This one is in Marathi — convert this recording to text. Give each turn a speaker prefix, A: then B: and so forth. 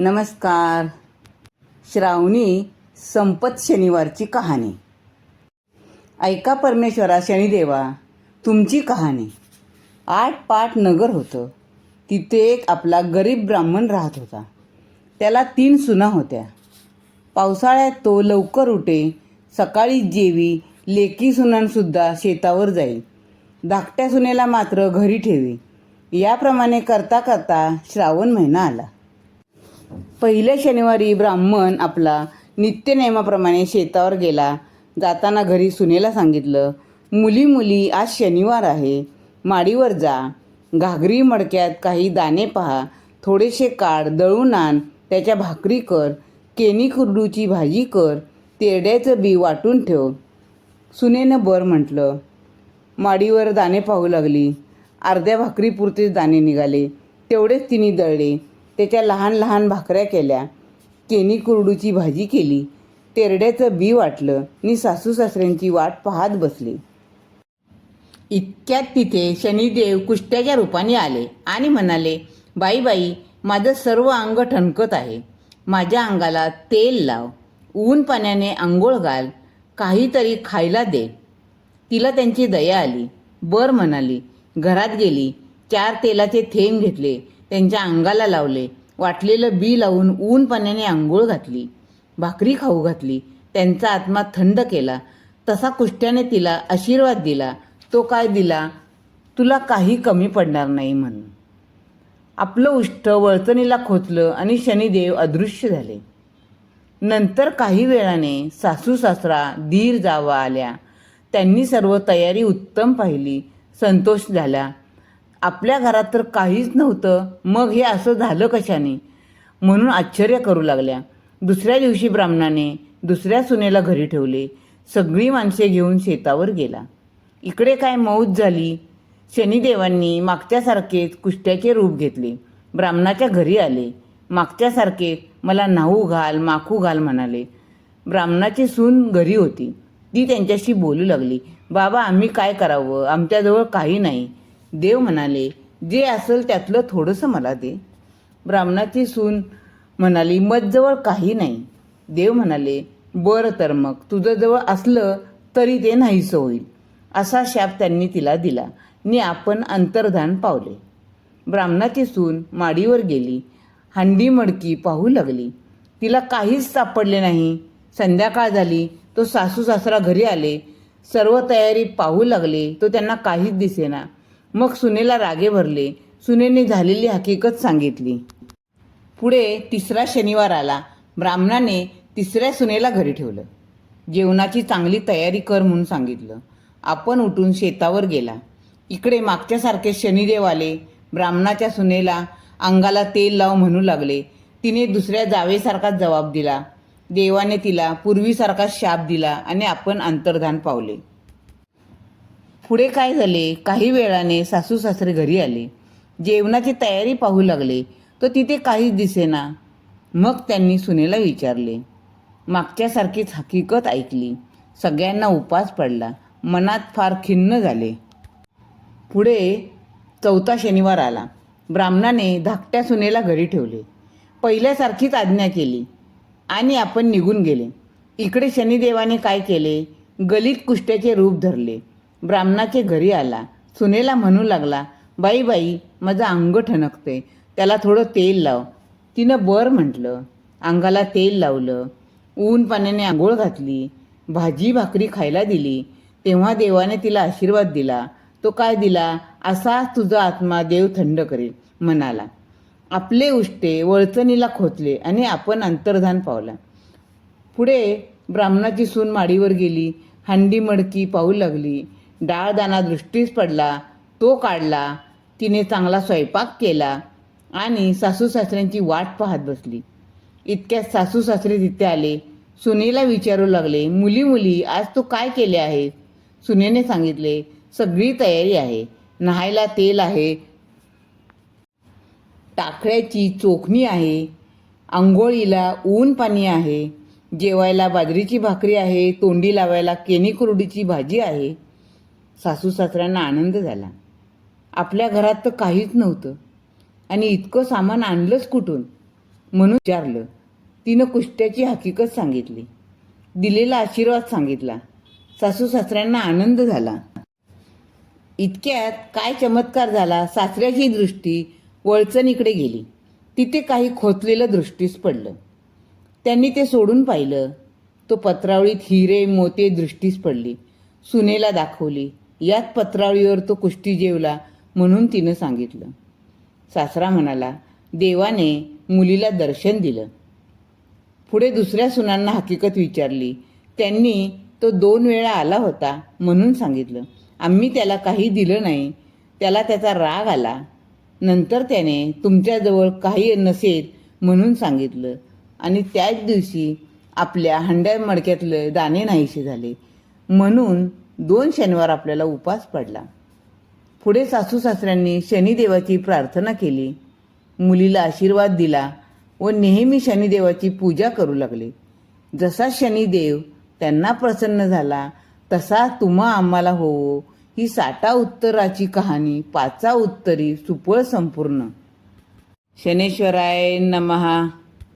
A: नमस्कार. श्रावणी संपत शनिवारची कहाणी. ऐका परमेश्वरा शनिदेवा तुमची कहाणी. आठ पाट नगर होतं. तिथे एक आपला गरीब ब्राह्मण राहत होता. त्याला तीन सुना होत्या. पावसाळ्यात तो लवकर उठे सकाळी जेवी लेकी सुनांसुद्धा शेतावर जाई. धाकट्या सुनेला मात्र घरी ठेवी. याप्रमाणे करता करता श्रावण महिना आला. पहिल्या शनिवारी ब्राह्मण आपला नित्यनियमाप्रमाणे शेतावर गेला. जाताना घरी सुनेला सांगितलं मुली मुली आज शनिवार आहे. माडीवर जा. घागरी मडक्यात काही दाणे पहा. थोडेसे काढ दळून आण. त्याच्या भाकरी कर. केनी कुरडूची भाजी कर. तेरड्याचं बी वाटून ठेव. सुनेनं बर म्हटलं. माडीवर दाणे पाहू लागली. अर्ध्या भाकरीपुरतेच दाणे निघाले. तेवढेच तिने दळले. त्याच्या लहान लहान भाकऱ्या केल्या. केनी कुरडूची भाजी केली. तेरड्याचं बी वाटलं. आणि सासू सासऱ्यांची वाट पाहत बसली. इतक्यात तिथे शनिदेव कुष्ट्याच्या रूपाने आले आणि म्हणाले बाई बाई माझं सर्व अंग ठणकत आहे. माझ्या अंगाला तेल लाव. ऊन पाण्याने आंघोळ घाल. काहीतरी खायला दे. तिला त्यांची दया आली. बर म्हणाली घरात गेली. चार तेलाचे थेंब घेतले. त्यांच्या अंगाला लावले. वाटलेलं बी लावून ऊन पाण्याने आंघोळ घातली. भाकरी खाऊ घातली. त्यांचा आत्मा थंड केला. तसा कुष्ट्याने तिला आशीर्वाद दिला. तो काय दिला? तुला काही कमी पडणार नाही म्हणून आपलं उष्ट वळचणीला खोचलं आणि शनिदेव अदृश्य झाले. नंतर काही वेळाने सासू सासरा धीर जावा आल्या. त्यांनी सर्व तयारी उत्तम पाहिली. संतोष झाला. आपल्या घरात तर काहीच नव्हतं. मग हे असं झालं कशाने? म्हणून आश्चर्य करू लागल्या. दुसऱ्या दिवशी ब्राह्मणाने दुसऱ्या सुनेला घरी ठेवले. सगळी माणसे घेऊन शेतावर गेला. इकडे काय मौज झाली? शनिदेवांनी मागच्यासारखेच कुष्ट्याचे रूप घेतले. ब्राह्मणाच्या घरी आले. मागच्यासारखे मला नाहू घाल माखू घाल म्हणाले. ब्राह्मणाची सून घरी होती. ती त्यांच्याशी बोलू लागली. बाबा आम्ही काय करावं? आमच्याजवळ काही नाही. देव म्हणाले जे असेल त्यातलं थोडंसं मला दे. ब्राह्मणाची सून म्हणाली मजजवळ काही नाही. देव म्हणाले बरं तर मग तुझं जवळ असलं तरी ते नाहीसं होईल. असा शाप त्यांनी तिला दिला नि आपण अंतर्धान पावले. ब्राह्मणाची सून माडीवर गेली हंडी मडकी पाहू लागली. तिला काहीच सापडले नाही. संध्याकाळ झाली तो सासू सासरा घरी आले. सर्व तयारी पाहू लागले तो त्यांना काहीच दिसेना. मग सुनेला रागे भरले. सुनेने झालेली हकीकत सांगितली. पुढे तिसरा शनिवार आला. ब्राह्मणाने तिसऱ्या सुनेला घरी ठेवलं. जेवणाची चांगली तयारी कर म्हणून सांगितलं. आपण उठून शेतावर गेला. इकडे मागच्यासारखे शनिदेव आले. ब्राह्मणाच्या सुनेला अंगाला तेल लाव म्हणू लागले. तिने दुसऱ्या जावेसारखाच जबाब दिला. देवाने तिला पूर्वीसारखाच शाप दिला आणि आपण अंतर्धान पावले. पुढे काय झाले? काही वेळाने सासू सासरे घरी आले. जेवणाची तयारी पाहू लागले. तर तिथे काहीच दिसेना. मग त्यांनी सुनेला विचारले. मागच्यासारखीच हकीकत ऐकली. सगळ्यांना उपास पडला. मनात फार खिन्न झाले. पुढे चौथा शनिवार आला. ब्राह्मणाने धाकट्या सुनेला घरी ठेवले. पहिल्यासारखीच आज्ञा केली. आणि आपण निघून गेले. इकडे शनिदेवाने काय केले? गलित कुष्ट्याचे रूप धरले. ब्राह्मणाचे घरी आला. सुनेला म्हणू लागला बाई बाई माझं अंग ठणकते त्याला थोडं तेल लाव. तिनं बर म्हटलं. अंगाला तेल लावलं. ऊन पाण्याने आंघोळ घातली. भाजी भाकरी खायला दिली. तेव्हा देवाने तिला आशीर्वाद दिला. तो काय दिला? असा तुझा आत्मा देव थंड करेल म्हणाला. आपले उष्टे वळचणीला खोचले आणि आपण अंतर्धान पावला. पुढे ब्राह्मणाची सून माडीवर गेली. हांडी मडकी पाहू लागली. डाळदाना दृष्टीस पडला तो काढला तिने चांगला स्वयंपाक केला आणि सासू सासऱ्यांची वाट पाहत बसली. इतक्यात सासू सासरे तिथे आले. सुनेला विचारू लागले मुली मुली आज तू काय केले आहे सुनेने सांगितले सगळी तयारी आहे. नहायला तेल आहे. टाकळ्याची चोखणी आहे. आंघोळीला ऊन पाणी आहे. जेवायला बाजरीची भाकरी आहे. तोंडी लावायला केनी कुरडीची भाजी आहे. सासू सासऱ्यांना आनंद झाला. आपल्या घरात तर काहीच नव्हतं. आणि इतकं सामान आणलंच कुठून? म्हणून विचारलं. तिनं कुष्ट्याची हकीकत सांगितली. दिलेला आशीर्वाद सांगितला. सासू सासऱ्यांना आनंद झाला. इतक्यात काय चमत्कार झाला? सासऱ्याची दृष्टी वळचणीकडे गेली. तिथे काही खोचलेलं दृष्टीस पडलं. त्यांनी ते सोडून पाहिलं. तो पत्रावळीत हिरे मोते दृष्टीस पडली. सुनेला दाखवली. याच पत्रावळीवर तो कुष्टी जेवला म्हणून तिनं सांगितलं. सासरा म्हणाला देवाने मुलीला दर्शन दिलं. पुढे दुसऱ्या सुनांना हकीकत विचारली. त्यांनी तो दोन वेळा आला होता म्हणून सांगितलं. आम्ही त्याला काही दिलं नाही. त्याला त्याचा राग आला. नंतर त्याने तुमच्याजवळ काही नसेल म्हणून सांगितलं. आणि त्याच दिवशी आपल्या हंड्या मडक्यातले दाणे नाहीसे झाले. म्हणून दोन शनिवार आपल्याला उपास पडला. पुढे सासू सासऱ्यांनी शनिदेवाची प्रार्थना केली. मुलीला आशीर्वाद दिला व नेहमी शनिदेवाची पूजा करू लागले. जसा शनिदेव त्यांना प्रसन्न झाला तसा तुम्हा आम्हाला होवो ही साठा उत्तराची कहाणी पाचा उत्तरी सुपळ संपूर्ण. शनेश्वराय नमहा